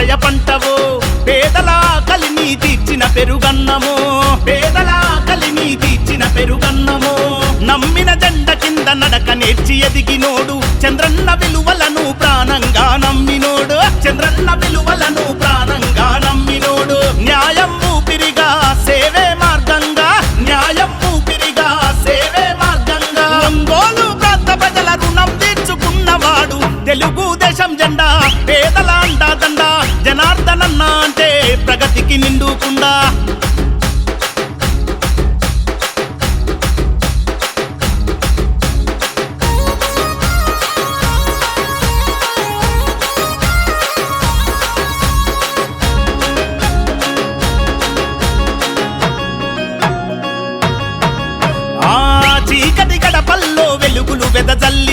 ఆంజనేయులు ఆశయ పంటవో పేదల కలిని తీర్చిన పెరుగన్నము పేదల కలిని తీర్చిన పెరుగన్నము. నమ్మిన జెండ కింద నడక నేర్చి ఎదిగినోడు చంద్రన్న విలువలను ప్రాణంగా నమ్మినోడు చంద్రన్న విలువలను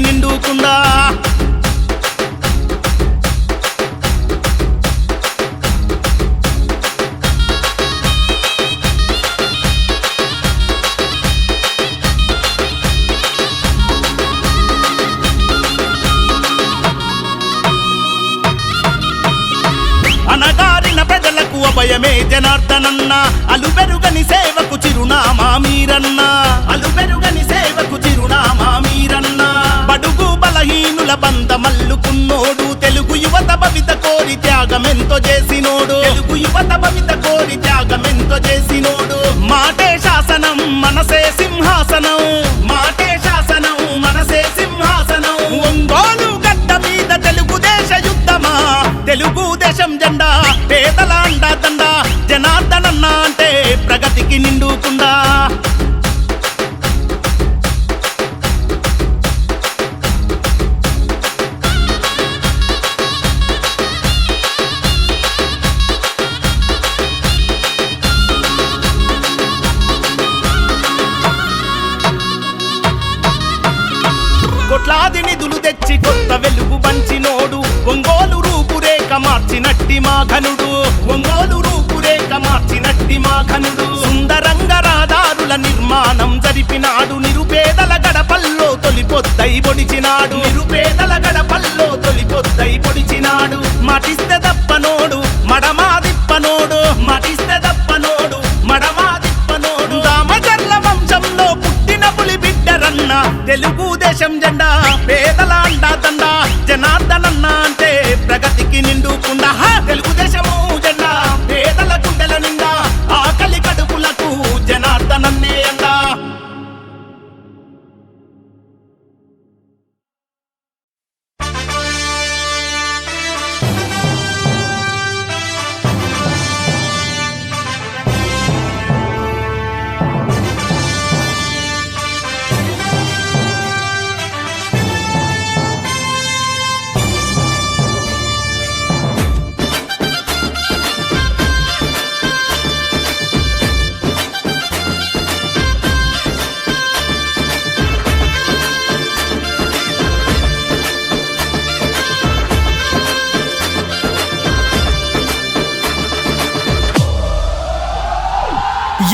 నిండుకుండా యువత భవిత కోరి త్యాగమెంతో చేసినోడు. మాటే శాసనం మనసే వేలాది నిధులు తెచ్చి కొత్త వెలుగు పంచినోడు ఒంగోలు రూపురేఖ మార్చినట్టి మా ఘనుడు. ఒంగోలు రూపురేఖ మార్చినట్టి మా ఘనుడు. సుందరంగ రహదారుల నిర్మాణం జరిపినాడు. నిరుపేదల గడపల్లో తొలి పొద్దై పొడిచినాడు. నిరుపేదల గడపల్లో తొలి పొద్దై పొడిచినాడు. మాటిస్తే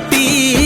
காட்டி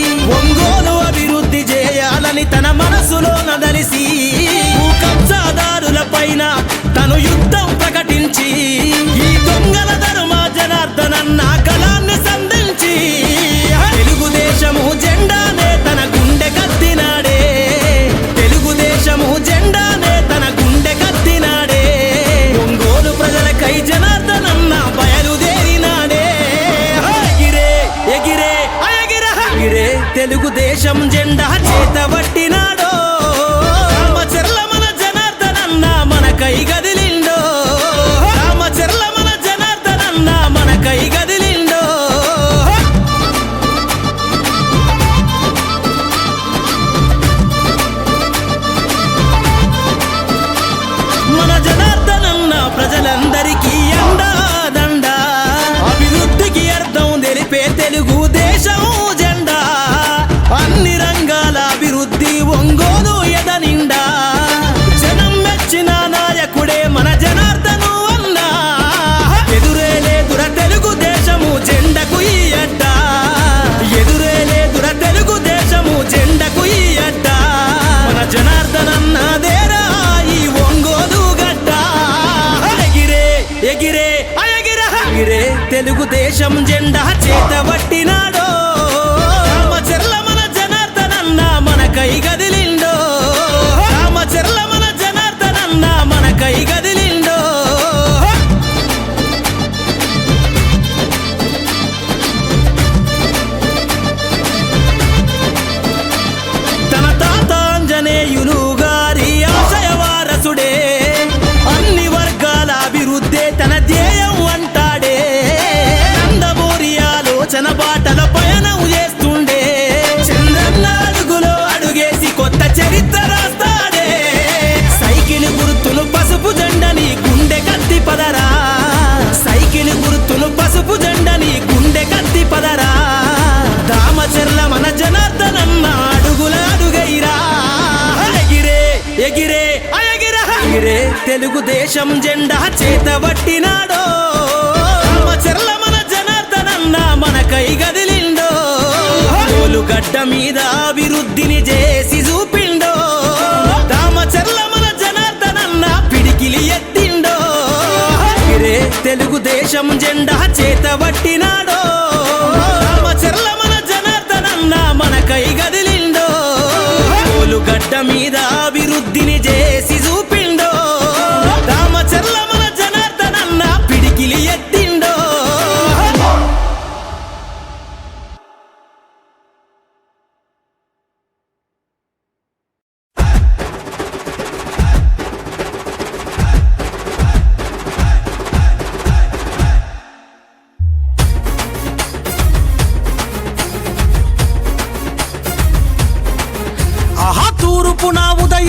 తెలుగు దేశం తెలుగుదేశం జెండా చేతబట్టినాడో. రామచర్ల మన జనార్దనన్న మన కైగా తెలుగుదేశం జెండా చేతబట్టినాడో రామచర్ల మన జనార్దనన్న మన కై గదిలిండో. గడ్డ మీద అభివృద్ధిని చేసి చూపిండో. దామచర్ల మన జనార్దనన్న పిడికిలి ఎత్తిండో. ఎగిరే తెలుగుదేశం జెండా చేతబట్టినాడో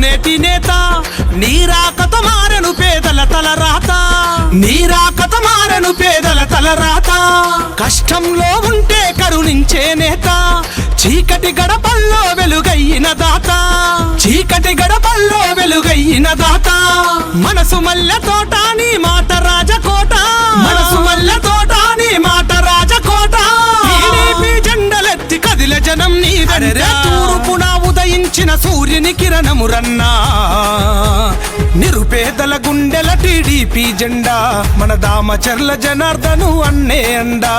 నేటి నేత నీరాకత మారను పేదల తల రాత నీరాకత మారను పేదల తల రాత కష్టంలో ఉంటే కరుణించే నేత చీకటి గడపల్లో వెలుగయ్యిన దాత. చీకటి గడపల్లో వెలుగయ్యిన దాత. మనసు మల్లె తోట ఉదయించిన సూర్యుని కిరణము రన్నా. నిరుపేదల గుండెల టీడీపీ జెండా. మన దామచర్ల జనార్దను అన్నే అండా.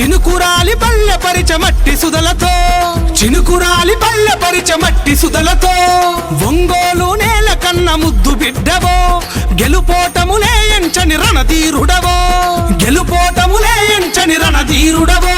చినుకురాలి పల్లె పరిచ మట్టి సుదలతో. చినుకురాలి పల్లె పరిచ మట్టి సుదలతో. ఒంగోలు నేల కన్న ముద్దు బిడ్డవో. గెలుపోటములే ఎంచని రణధీరుడవో. గెలుపోటములే ఎంచని రణధీరుడవో.